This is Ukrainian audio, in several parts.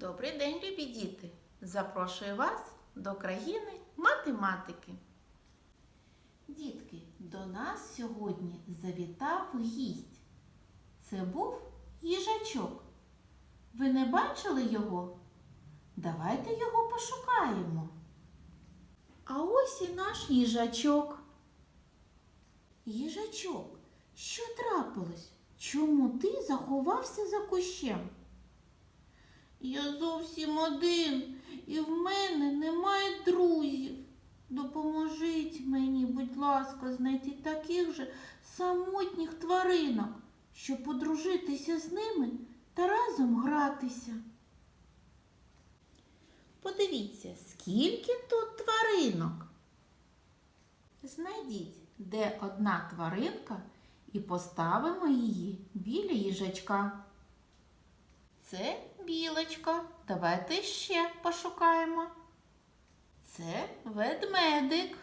Добрий день, любі діти! Запрошую вас до країни математики. Дітки, до нас сьогодні завітав гість. Це був їжачок. Ви не бачили його? Давайте його пошукаємо. А ось і наш їжачок. Їжачок, що трапилось? Чому ти заховався за кущем? Я зовсім один, і в мене немає друзів. Допоможіть мені, будь ласка, знайти таких же самотніх тваринок, щоб подружитися з ними та разом гратися. Подивіться, скільки тут тваринок. Знайдіть, де одна тваринка, і поставимо її біля їжачка. Це білочка. Давайте ще пошукаємо. Це ведмедик.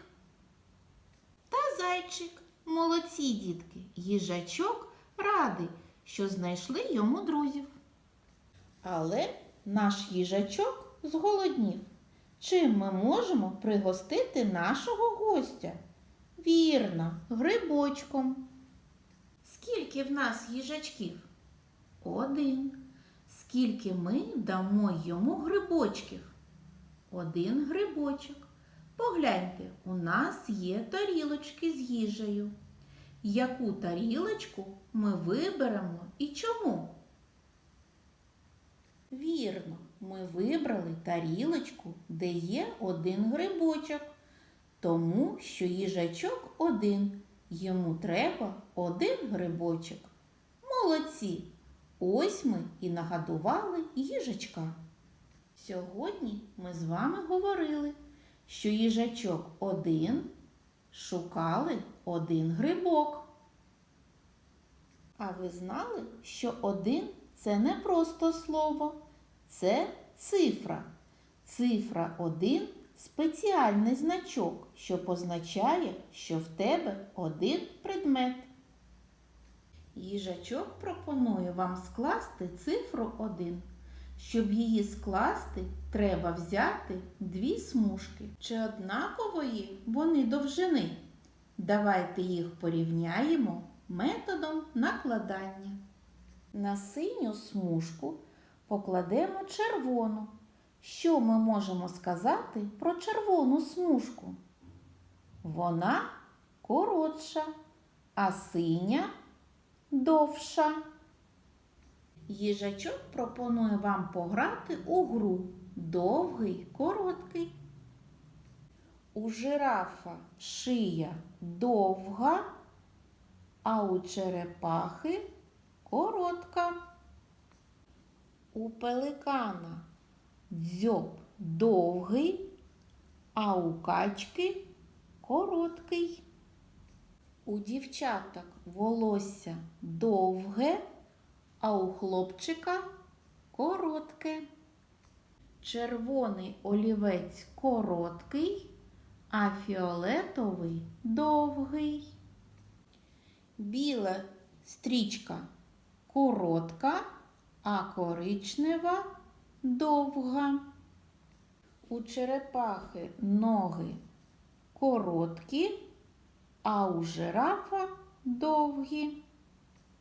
Та зайчик. Молодці дітки. Їжачок радий, що знайшли йому друзів. Але наш їжачок зголоднів. Чим ми можемо пригостити нашого гостя? Вірно, грибочком. Скільки в нас їжачків? Один. Скільки ми дамо йому грибочків? Один грибочок. Погляньте, у нас є тарілочки з їжею. Яку тарілочку ми виберемо і чому? Вірно, ми вибрали тарілочку, де є один грибочок, тому що їжачок один. Йому треба один грибочок. Молодці! Ось ми і нагадували їжачка. Сьогодні ми з вами говорили, що їжачок один шукали один грибок. А ви знали, що один це не просто слово, це цифра. Цифра один спеціальний значок, що позначає, що в тебе один предмет. Їжачок пропонує вам скласти цифру 1. Щоб її скласти, треба взяти дві смужки. Чи однакової вони довжини? Давайте їх порівняємо методом накладання. На синю смужку покладемо червону. Що ми можемо сказати про червону смужку? Вона коротша, а синя довша. Їжачок пропонує вам пограти у гру довгий, короткий. У жирафа шия довга, а у черепахи коротка. У пеликана дзьоб довгий, а у качки короткий. У дівчаток волосся довге, а у хлопчика коротке. Червоний олівець короткий, а фіолетовий довгий. Біла стрічка коротка, а коричнева довга. У черепахи ноги короткі, а у жирафа довгі.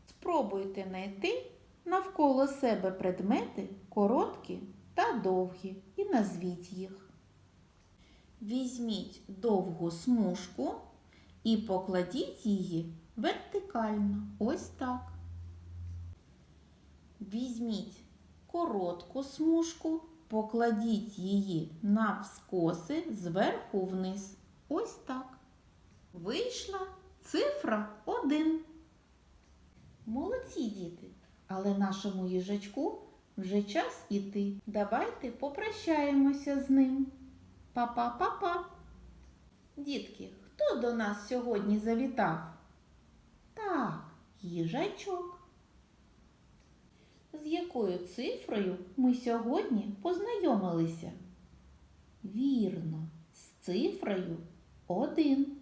Спробуйте знайти навколо себе предмети короткі та довгі і назвіть їх. Візьміть довгу смужку і покладіть її вертикально. Ось так. Візьміть коротку смужку, покладіть її навскоси зверху вниз. Ось так. Вийшла цифра 1. Молодці діти, але нашому їжачку вже час іти. Давайте попрощаємося з ним. Па-па-па-па. Дітки, хто до нас сьогодні завітав? Так, їжачок. З якою цифрою ми сьогодні познайомилися? Вірно, з цифрою 1.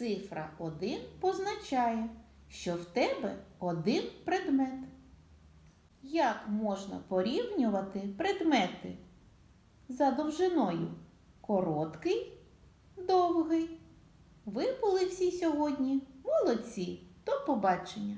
Цифра 1 позначає, що в тебе один предмет. як можна порівнювати предмети за довжиною короткий, довгий. Ви були всі сьогодні молодці. До побачення!